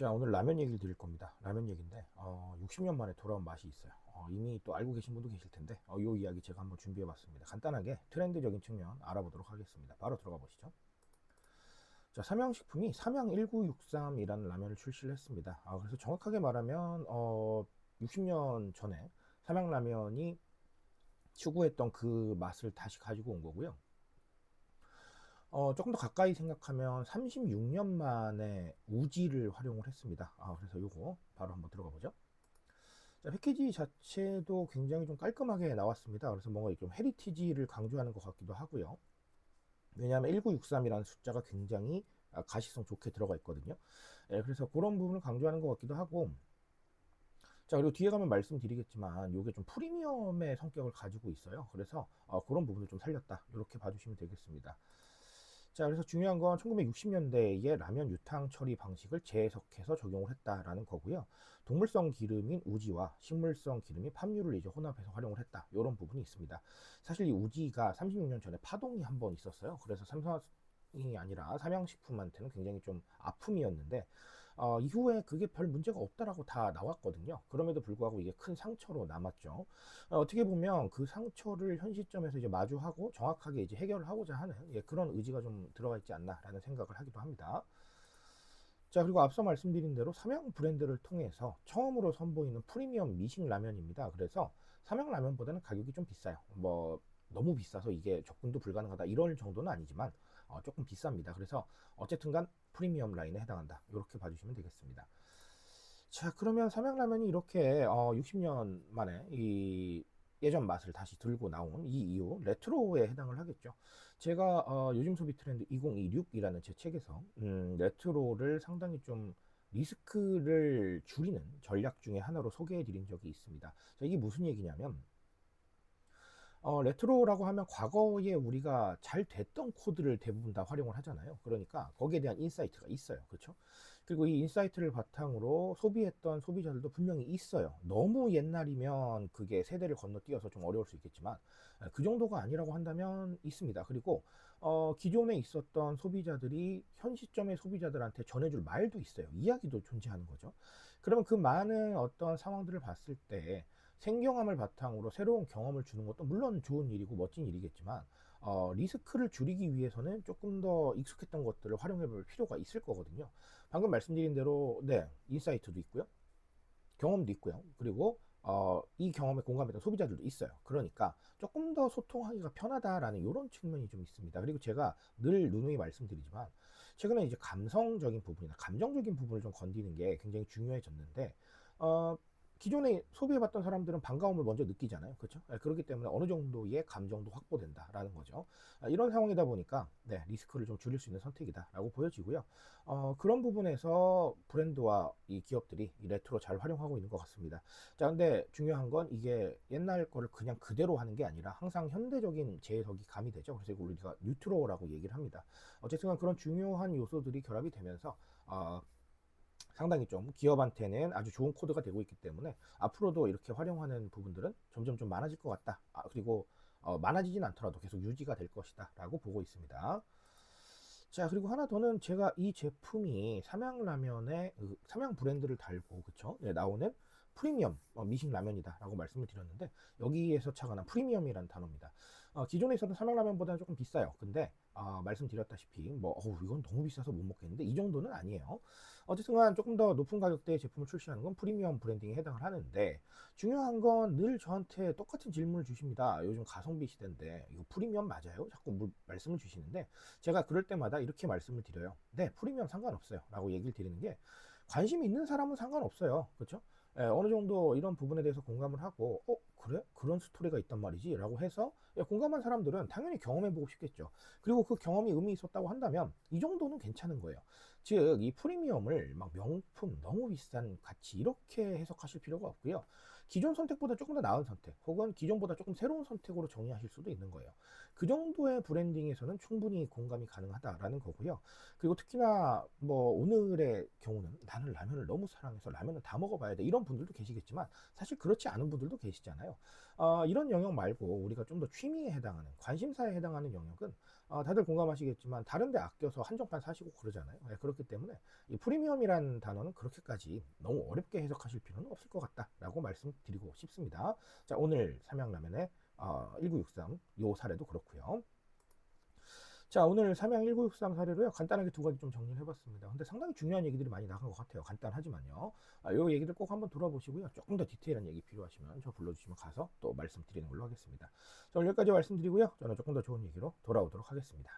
자, 오늘 라면 얘기를 드릴 겁니다. 라면 얘기인데, 어, 60년 만에 돌아온 맛이 있어요. 어, 이미 또 알고 계신 분도 계실 텐데, 어, 이 이야기 제가 한번 준비해 봤습니다. 간단하게 트렌드적인 측면 알아보도록 하겠습니다. 바로 들어가 보시죠. 자, 삼양식품이 삼양 1963이라는 라면을 출시를 했습니다. 아, 그래서 정확하게 말하면, 어, 60년 전에 삼양라면이 추구했던 그 맛을 다시 가지고 온 거고요. 어, 조금 더 가까이 생각하면 36년 만에 우지를 활용을 했습니다. 아, 그래서 요거 바로 한번 들어가 보죠. 자, 패키지 자체도 굉장히 좀 깔끔하게 나왔습니다. 그래서 뭔가 좀 헤리티지를 강조하는 것 같기도 하고요. 왜냐하면 1963이라는 숫자가 굉장히 아, 가시성 좋게 들어가 있거든요. 예, 그래서 그런 부분을 강조하는 것 같기도 하고, 자, 그리고 뒤에 가면 말씀드리겠지만, 이게 좀 프리미엄의 성격을 가지고 있어요. 그래서 어, 그런 부분을 좀 살렸다. 이렇게 봐주시면 되겠습니다. 자, 그래서 중요한 건 1960년대에 라면 유탕 처리 방식을 재해석해서 적용을 했다라는 거고요. 동물성 기름인 우지와 식물성 기름인 팜유를 이제 혼합해서 활용을 했다. 이런 부분이 있습니다. 사실 이 우지가 36년 전에 파동이 한 번 있었어요. 그래서 삼성이 아니라 삼양식품한테는 굉장히 좀 아픔이었는데 어, 이후에 그게 별 문제가 없다라고 다 나왔거든요. 그럼에도 불구하고 이게 큰 상처로 남았죠. 어, 떻게 보면 그 상처를 현 시점에서 이제 마주하고 정확하게 이제 해결을 하고자 하는 예, 그런 의지가 좀 들어가 있지 않나라는 생각을 하기도 합니다. 자, 그리고 앞서 말씀드린 대로 삼양 브랜드를 통해서 처음으로 선보이는 프리미엄 미식 라면입니다. 그래서 삼양 라면보다는 가격이 좀 비싸요. 뭐 너무 비싸서 이게 접근도 불가능하다 이런 정도는 아니지만 어, 조금 비쌉니다. 그래서 어쨌든간 프리미엄 라인에 해당한다. 이렇게 봐주시면 되겠습니다. 자, 그러면 삼양라면이 이렇게 어, 60년 만에 이 예전 맛을 다시 들고 나온 이 이유 레트로에 해당을 하겠죠. 제가 어, 요즘 소비 트렌드 2026이라는 제 책에서 음, 레트로를 상당히 좀 리스크를 줄이는 전략 중에 하나로 소개해 드린 적이 있습니다. 자, 이게 무슨 얘기냐면 어, 레트로라고 하면 과거에 우리가 잘 됐던 코드를 대부분 다 활용을 하잖아요. 그러니까 거기에 대한 인사이트가 있어요. 그렇죠? 그리고 이 인사이트를 바탕으로 소비했던 소비자들도 분명히 있어요. 너무 옛날이면 그게 세대를 건너뛰어서 좀 어려울 수 있겠지만 그 정도가 아니라고 한다면 있습니다. 그리고 어, 기존에 있었던 소비자들이 현 시점의 소비자들한테 전해줄 말도 있어요. 이야기도 존재하는 거죠. 그러면 그 많은 어떤 상황들을 봤을 때 생경함을 바탕으로 새로운 경험을 주는 것도 물론 좋은 일이고 멋진 일이겠지만 어, 리스크를 줄이기 위해서는 조금 더 익숙했던 것들을 활용해 볼 필요가 있을 거거든요. 방금 말씀드린 대로 네 인사이트도 있고요. 경험도 있고요. 그리고 어, 이 경험에 공감했던 소비자들도 있어요. 그러니까 조금 더 소통하기가 편하다라는 이런 측면이 좀 있습니다. 그리고 제가 늘 누누이 말씀드리지만 최근에 이제 감성적인 부분이나 감정적인 부분을 좀 건디는 게 굉장히 중요해졌는데 어, 기존에 소비해봤던 사람들은 반가움을 먼저 느끼잖아요. 그렇죠? 네, 그렇기 때문에 어느 정도의 감정도 확보된다라는 거죠. 아, 이런 상황이다 보니까 네, 리스크를 좀 줄일 수 있는 선택이다라고 보여지고요. 어, 그런 부분에서 브랜드와 이 기업들이 이 레트로 잘 활용하고 있는 것 같습니다. 자, 근데 중요한 건 이게 옛날 거를 그냥 그대로 하는 게 아니라 항상 현대적인 재해석이 가미되죠. 그래서 이걸 우리가 뉴트로라고 얘기를 합니다. 어쨌든 그런 중요한 요소들이 결합이 되면서 어, 상당히 좀 기업한테는 아주 좋은 코드가 되고 있기 때문에 앞으로도 이렇게 활용하는 부분들은 점점 좀 많아질 것 같다. 아, 그리고 어, 많아지진 않더라도 계속 유지가 될 것이다. 라고 보고 있습니다. 자, 그리고 하나 더는 제가 이 제품이 삼양라면의 그 삼양 브랜드를 달고, 그쵸? 네, 나오는 프리미엄 어, 미식 라면이다 라고 말씀을 드렸는데 여기에서 차가 난 프리미엄이라는 단어입니다. 어, 기존에 있었던 삼양라면보다는 조금 비싸요. 근데 어, 말씀드렸다시피 뭐 어우, 이건 너무 비싸서 못 먹겠는데 이 정도는 아니에요. 어쨌든 조금 더 높은 가격대의 제품을 출시하는 건 프리미엄 브랜딩에 해당을 하는데 중요한 건 늘 저한테 똑같은 질문을 주십니다. 요즘 가성비 시대인데 이거 프리미엄 맞아요? 자꾸 물, 말씀을 주시는데 제가 그럴 때마다 이렇게 말씀을 드려요. 네 프리미엄 상관없어요. 라고 얘기를 드리는 게 관심 있는 사람은 상관없어요. 그렇죠? 예, 어느 정도 이런 부분에 대해서 공감을 하고 어 그래? 그런 스토리가 있단 말이지? 라고 해서 예, 공감한 사람들은 당연히 경험해 보고 싶겠죠. 그리고 그 경험이 의미 있었다고 한다면 이 정도는 괜찮은 거예요. 즉 이 프리미엄을 막 명품 너무 비싼 가치 이렇게 해석하실 필요가 없고요 기존 선택보다 조금 더 나은 선택 혹은 기존보다 조금 새로운 선택으로 정의하실 수도 있는 거예요. 그 정도의 브랜딩에서는 충분히 공감이 가능하다라는 거고요. 그리고 특히나 뭐 오늘의 경우는 나는 라면을 너무 사랑해서 라면을 다 먹어봐야 돼 이런 분들도 계시겠지만 사실 그렇지 않은 분들도 계시잖아요. 어, 이런 영역 말고 우리가 좀 더 취미에 해당하는 관심사에 해당하는 영역은 어, 다들 공감하시겠지만 다른데 아껴서 한정판 사시고 그러잖아요. 예, 그렇기 때문에 이 프리미엄이라는 단어는 그렇게까지 너무 어렵게 해석하실 필요는 없을 것 같다라고 말씀드리고 싶습니다. 자 오늘 삼양라면의 어, 1963 요 사례도 그렇고요. 자 오늘 삼양 1963 사례로요 간단하게 두 가지 좀 정리를 해봤습니다. 근데 상당히 중요한 얘기들이 많이 나간 것 같아요. 간단하지만요. 아, 요 얘기들 꼭 한번 돌아보시고요. 조금 더 디테일한 얘기 필요하시면 저 불러주시면 가서 또 말씀드리는 걸로 하겠습니다. 자 오늘 여기까지 말씀드리고요. 저는 조금 더 좋은 얘기로 돌아오도록 하겠습니다.